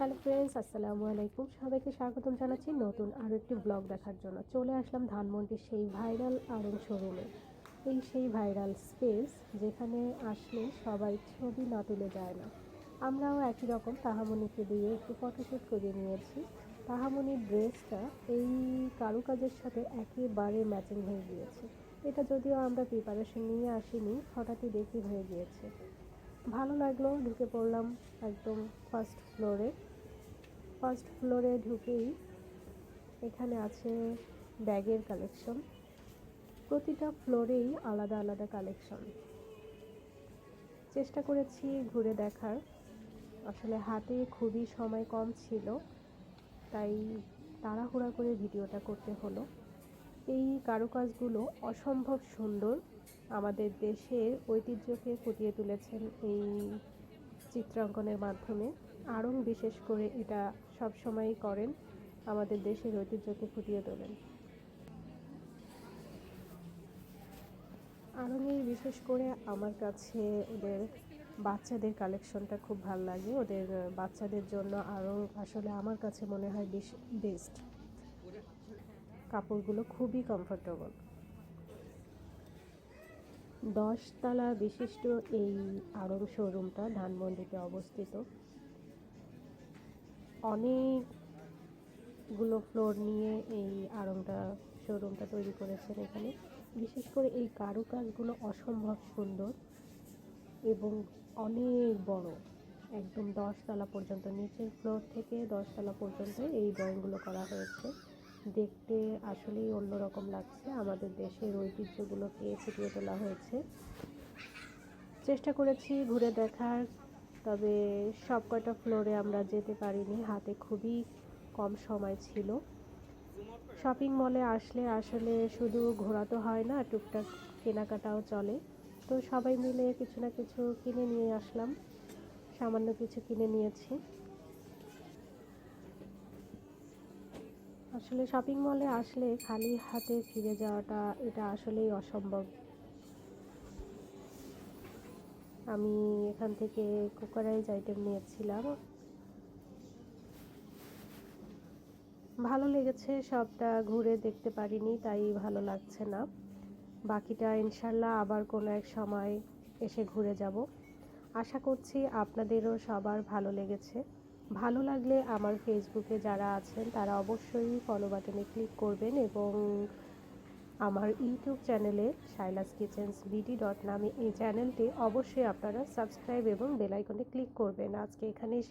Hello friends, আসসালামু আলাইকুম। সবাইকে স্বাগতম জানাচ্ছি নতুন আরও একটি ব্লগ দেখার জন্য। চলে আসলাম ধানমন্ডির সেই ভাইরাল আরং শোরুমে। এই সেই ভাইরাল স্পেস যেখানে আসলে সবাই ছবি না তুলে যায় না। আমরাও একই রকম তাহামণিকে দিয়ে একটু ফটোশ্যুট করিয়ে নিয়েছি। তাহামণির ড্রেসটা এই কারুকাজের সাথে একেবারে ম্যাচিং হয়ে গিয়েছে। এটা যদিও আমরা প্রিপারেশন নিয়ে আসিনি, হঠাৎই দেখি হয়ে গিয়েছে। ভালো লাগল, ঢুকে পড়লাম একদম ফার্স্ট ফ্লোরে ফার্স্ট ফ্লোরে ঢুকেই এখানে আছে ব্যাগের কালেকশন প্রতিটা ফ্লোরেই আলাদা আলাদা কালেকশন চেষ্টা করেছি ঘুরে দেখার। আসলে হাতে খুবই সময় কম ছিল, তাই তাড়াহুড়া করে ভিডিওটা করতে হলো। এই কারুকাজগুলো অসম্ভব সুন্দর আমাদের দেশের ঐতিহ্যকে ফুটিয়ে তুলেছেন এই চিত্রাঙ্কনের মাধ্যমে। আরং বিশেষ করে এটা সব সময়ই করেন, আমাদের দেশের ঐতিহ্যকে ফুটিয়ে তোলেন। আরঙের বিশেষ করে আমার কাছে ওদের বাচ্চাদের কালেকশনটা খুব ভালো লাগে। ওদের, বাচ্চাদের জন্য আরও আসলে আমার কাছে মনে হয় বেশ বেস্ট কাপড়গুলো খুবই কমফোর্টেবল দশতলা বিশিষ্ট এই আড়ং শোরুমটা ধানমন্ডিতে অবস্থিত। অনেকগুলো ফ্লোর নিয়ে এই আড়ংটা শোরুমটা তৈরি করেছেন এখানে। বিশেষ করে এই কারুকাজগুলো অসম্ভব সুন্দর এবং অনেক বড়। একদম দশতলা পর্যন্ত, নিচের ফ্লোর থেকে দশতলা পর্যন্ত এই ড্রয়িংগুলো করা হয়েছে। দেখতে আসলেই অন্যরকম লাগছে। আমাদের দেশের ঐতিহ্যগুলোকে ফুটিয়ে তোলা হয়েছে। চেষ্টা করেছি ঘুরে দেখার, তবে সব কয়টা ফ্লোরে আমরা যেতে পারিনি। হাতে খুবই কম সময় ছিল। শপিং মলে আসলে আসলে শুধু ঘোরা তো হয় না, টুকটাক কেনাকাটাও চলে। তো সবাই মিলে কিছু না কিছু কিনে নিয়ে আসলাম। সামান্য কিছু কিনে নিয়েছি। আসলে শপিং মলে আসলে খালি হাতে ফিরে যাওয়াটা, এটা আসলেই অসম্ভব। আমি এখান থেকে কুকারাইজ আইটেম নিয়েছিলাম। ভালো লেগেছে সবটা, ঘুরে দেখতে পারিনি, তাই ভালো লাগছে না। বাকিটা ইনশাল্লাহ আবার কোনো এক সময় এসে ঘুরে যাব। আশা করছি আপনাদেরও সবার ভালো লেগেছে। ভালো লাগলে আমার ফেসবুকে যারা আছেন, তারা অবশ্যই ফলো বাটনে ক্লিক করবেন এবং আমার ইউটিউব চ্যানেলে শাইলাস কিচেন্স বিডি ডট নামে এই চ্যানেলটি অবশ্যই আপনারা সাবস্ক্রাইব এবং বেলাইকনে ক্লিক করবেন। আজকে এখানে শেষ।